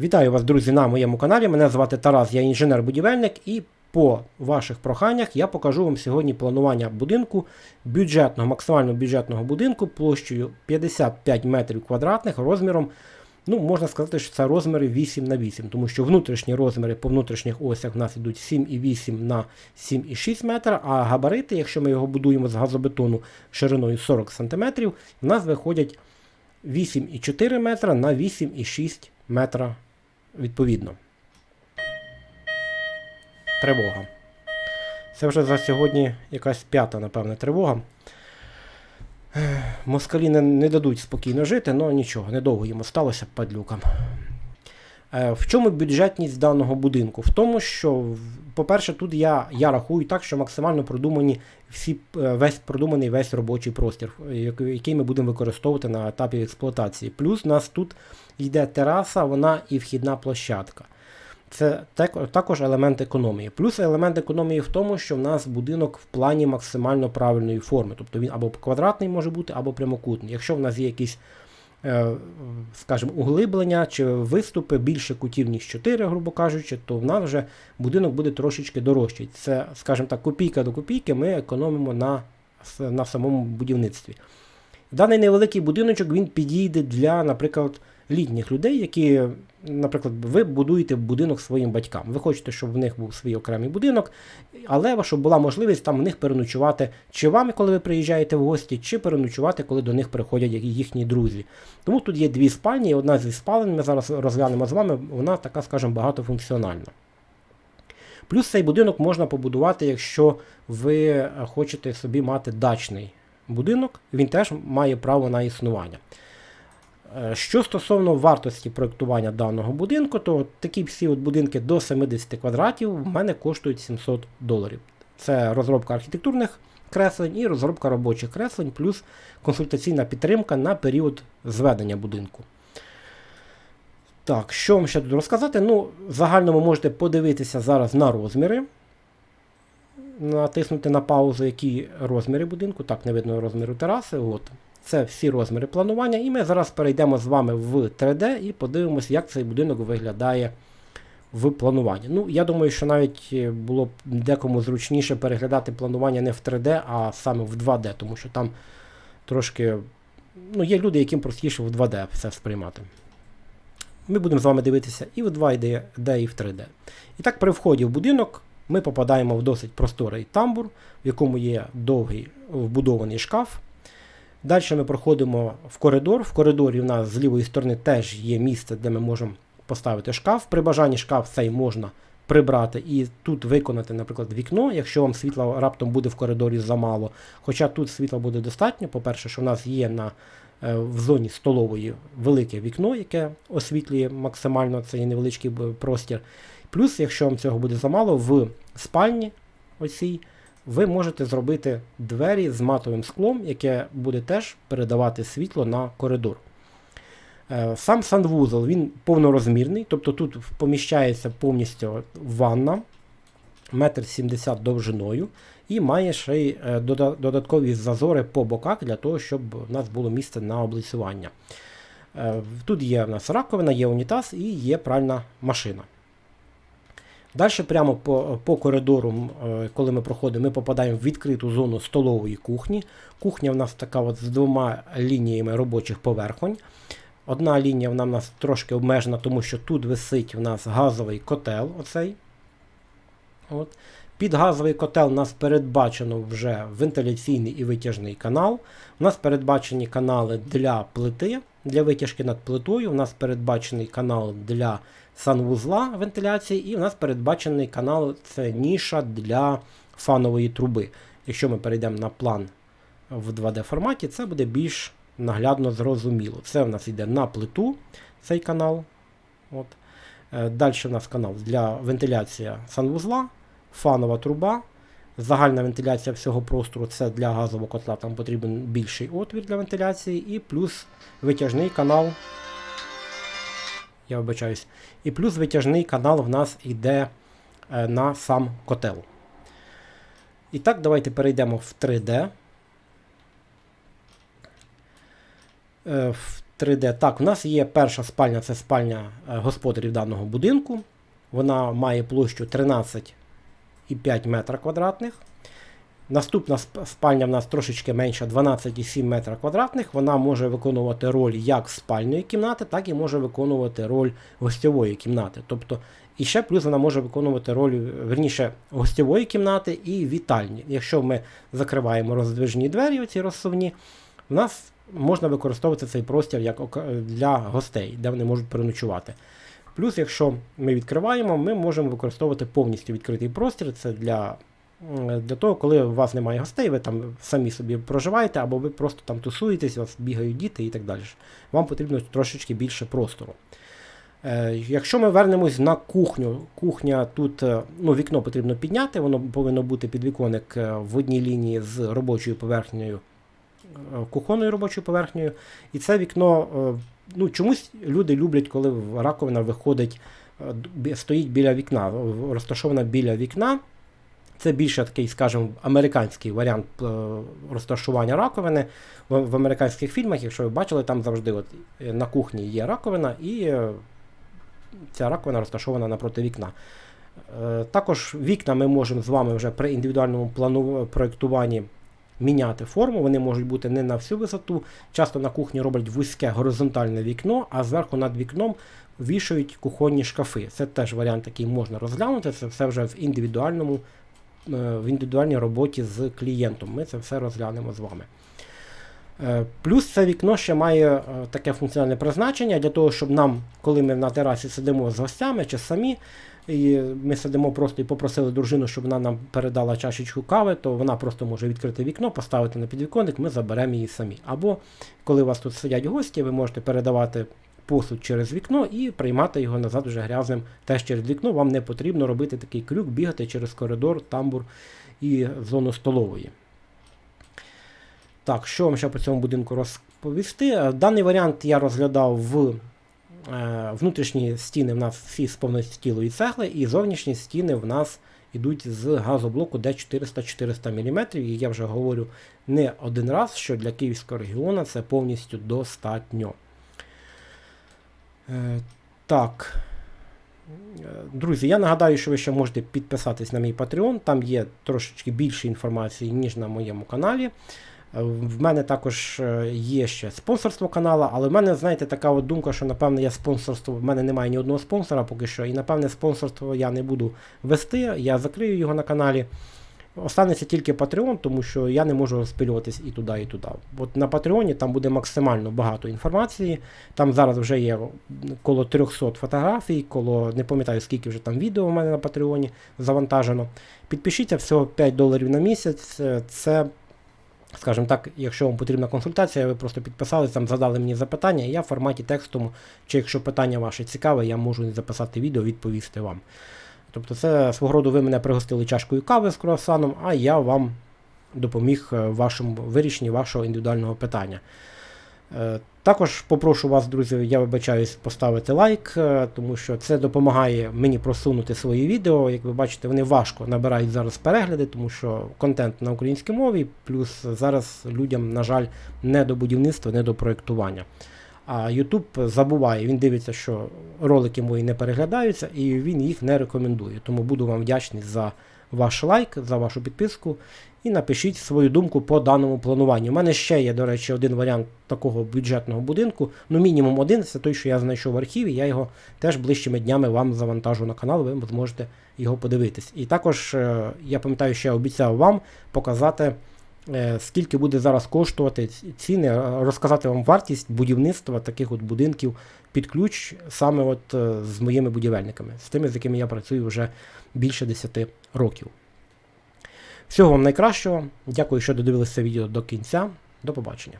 Вітаю вас, друзі, на моєму каналі. Мене звати Тарас, я інженер-будівельник, і по ваших проханнях я покажу вам сьогодні планування будинку бюджетного, максимально бюджетного будинку площею 55 метрів квадратних розміром. Ну, можна сказати, що це розміри 8 на 8, тому що внутрішні розміри по внутрішніх осях в нас йдуть 7,8 на 7,6 метра, а габарити, якщо ми його будуємо з газобетону шириною 40 см, в нас виходять 8,4 метра на 8,6 метра відповідно. Тривога. Це вже за сьогодні якась п'ята, напевне, тривога. Москалі не, не дадуть спокійно жити, але нічого, недовго їм осталося падлюкам. Е, В чому бюджетність даного будинку? В тому, що, по-перше, тут я, я рахую так, що максимально продумані всі, е, весь продуманий весь робочий простір, е, який ми будемо використовувати на етапі експлуатації. Плюс у нас тут йде тераса, вона і вхідна площадка. Це також елемент економії. Плюс елемент економії в тому, що в нас будинок в плані максимально правильної форми. Тобто він або квадратний може бути, або прямокутний. Якщо в нас є якісь, скажімо, углиблення чи виступи більше кутів, ніж 4, грубо кажучи, то в нас вже будинок буде трошечки дорожчий. Це, скажімо так, копійка до копійки ми економимо на, на самому будівництві. Даний невеликий будиночок він підійде для, наприклад, літніх людей, які, наприклад, ви будуєте будинок своїм батькам. Ви хочете, щоб в них був свій окремий будинок, але щоб була можливість там в них переночувати чи вам, коли ви приїжджаєте в гості, чи переночувати, коли до них приходять їхні друзі. Тому тут є дві спальні, і одна зі спалень ми зараз розглянемо з вами, вона така, скажімо, багатофункціональна. Плюс цей будинок можна побудувати, якщо ви е, хочете собі мати дачний будинок, він теж має право на існування. Е, Що стосовно вартості проєктування даного будинку, то такі всі от будинки до 70 квадратів в мене коштують 700 доларів. Це розробка архітектурних креслень і розробка робочих креслень, плюс консультаційна підтримка на період зведення будинку. Так, що вам ще тут розказати? Ну, в загальному можете подивитися зараз на розміри. Натиснути на паузу, які розміри будинку. Так, не видно розміру тераси. От. Це всі розміри планування. І ми зараз перейдемо з вами в 3D і подивимося, як цей будинок виглядає в плануванні. Ну, я думаю, що навіть е, було б декому зручніше переглядати планування не в 3D, а саме в 2D, тому що там трошки. Ну, є люди, яким простіше в 2D все сприймати. Ми будемо з вами дивитися і в 2D, і в 3D. І так, при вході в будинок ми попадаємо в досить просторий тамбур, в якому є довгий вбудований шкаф. Далі ми проходимо в коридор. В коридорі в нас з лівої сторони теж є місце, де ми можемо поставити шкаф. При бажанні шкаф цей можна прибрати і тут виконати, наприклад, вікно, якщо вам світла раптом буде в коридорі замало. Хоча тут світла буде достатньо. По-перше, що в нас є на, в зоні столової велике вікно, яке освітлює максимально цей невеличкий простір. Плюс, якщо вам цього буде замало, в спальні оцій ви можете зробити двері з матовим склом, яке буде теж передавати світло на коридор. Е, Сам санвузол він повнорозмірний, тобто тут поміщається повністю ванна, 1,70 м довжиною, і має ще й е, додаткові зазори по боках для того, щоб у нас було місце на облицювання. Е, Тут є в нас раковина, є унітаз і є пральна машина. Далі прямо по, по коридору, е, коли ми проходимо, ми попадаємо в відкриту зону столової кухні. Кухня в нас така от з двома лініями робочих поверхонь. Одна лінія вона в нас трошки обмежена, тому що тут висить у нас газовий котел. оцей. От. Під газовий котел у нас передбачено вже вентиляційний і витяжний канал. У нас передбачені канали для плити, для витяжки над плитою. У нас передбачений канал для санвузла вентиляції, і у нас передбачений канал це ніша для фанової труби. Якщо ми перейдемо на план в 2D форматі, це буде більш наглядно зрозуміло. Це в нас йде на плиту цей канал. От. Далі в нас канал для вентиляції санвузла, фанова труба. Загальна вентиляція всього простору це для газового котла, там потрібен більший отвір для вентиляції, і плюс витяжний канал. Я вибачаюсь. І плюс витяжний канал в нас йде е, на сам котел. І так, давайте перейдемо в 3D. Е, в 3D. Так, у нас є перша спальня, це спальня е, господарів даного будинку. Вона має площу 13,5 метра квадратних. Наступна спальня в нас трошечки менша 12,7 метра квадратних. Вона може виконувати роль як спальної кімнати, так і може виконувати роль гостьової кімнати. Тобто, і ще плюс вона може виконувати роль, верніше, гостьової кімнати і вітальні. Якщо ми закриваємо роздвижні двері, оці розсувні, в нас можна використовувати цей простір як для гостей, де вони можуть переночувати. Плюс, якщо ми відкриваємо, ми можемо використовувати повністю відкритий простір. Це для, для того, коли у вас немає гостей, ви там самі собі проживаєте, або ви просто там тусуєтесь, у вас бігають діти і так далі. Вам потрібно трошечки більше простору. Е, Якщо ми вернемось на кухню, кухня тут е, ну, вікно потрібно підняти, воно повинно бути підвіконник е, в одній лінії з робочою поверхнею, кухонною робочою поверхнею. І це вікно, е, ну, чомусь люди люблять, коли раковина виходить, е, стоїть біля вікна, розташована біля вікна. Це більше такий, скажімо, американський варіант е, розташування раковини. В, в американських фільмах, якщо ви бачили, там завжди от, е, на кухні є раковина, і е, ця раковина розташована напроти вікна. Е, Також вікна ми можемо з вами вже при індивідуальному плану проєктуванні міняти форму. Вони можуть бути не на всю висоту. Часто на кухні роблять вузьке горизонтальне вікно, а зверху над вікном вішають кухонні шкафи. Це теж варіант, який можна розглянути. Це все вже в індивідуальному, е, в індивідуальній роботі з клієнтом. Ми це все розглянемо з вами. Е, Плюс це вікно ще має е, таке функціональне призначення для того, щоб нам, коли ми на терасі сидимо з гостями чи самі, і ми сидимо просто і попросили дружину, щоб вона нам передала чашечку кави, то вона просто може відкрити вікно, поставити на підвіконник, ми заберемо її самі. Або коли у вас тут сидять гості, ви можете передавати посуд через вікно і приймати його назад вже грязним теж через вікно. Вам не потрібно робити такий крюк, бігати через коридор, тамбур і зону столової. Так, що вам ще по цьому будинку розповісти? Е, Даний варіант я розглядав в е, внутрішні стіни в нас всі з повностілої цегли, і зовнішні стіни в нас йдуть з газоблоку D400-400 мм. І я вже говорю не один раз, що для Київського регіону це повністю достатньо. Е, так. Друзі, я нагадаю, що ви ще можете підписатись на мій Patreon. Там є трошечки більше інформації, ніж на моєму каналі. Е, В мене також е, є ще спонсорство каналу, але в мене, знаєте, така от думка, що напевне я спонсорство, в мене немає ні одного спонсора поки що, і напевне спонсорство я не буду вести, я закрию його на каналі. Останеться тільки Patreon, тому що я не можу розпилюватись і туди, і туди. От на Patreon там буде максимально багато інформації. Там зараз вже є коло 300 фотографій, коло не пам'ятаю скільки вже там відео у мене на Patreon завантажено. Підпишіться всього 5 доларів на місяць. Е, Це, скажімо так, якщо вам потрібна консультація, ви просто підписались, там задали мені запитання, і я в форматі текстовому, чи якщо питання ваше цікаве, я можу записати відео, відповісти вам. Тобто це свого роду ви мене пригостили чашкою кави з круасаном, а я вам допоміг е, в вашому вирішенні вашого індивідуального питання. Е, Також попрошу вас, друзі, я вибачаюсь, поставити лайк, е, тому що це допомагає мені просунути свої відео. Як ви бачите, вони важко набирають зараз перегляди, тому що контент на українській мові, плюс зараз людям, на жаль, не до будівництва, не до проєктування. А YouTube забуває, він дивиться, що ролики мої не переглядаються, і він їх не рекомендує. Тому буду вам вдячний за ваш лайк, за вашу підписку. І напишіть свою думку по даному плануванню. У мене ще є, до речі, один варіант такого бюджетного будинку. Ну, мінімум один, це той, що я знайшов в архіві. Я його теж ближчими днями вам завантажу на канал, ви зможете його подивитись. І також, е, я пам'ятаю, що я обіцяв вам показати, скільки буде зараз коштувати ціни, е, розказати вам вартість будівництва таких от будинків під ключ, саме от е, з моїми будівельниками, з тими, з якими я працюю вже більше 10 років. Всього вам найкращого. Дякую, що додивилися відео до кінця. До побачення.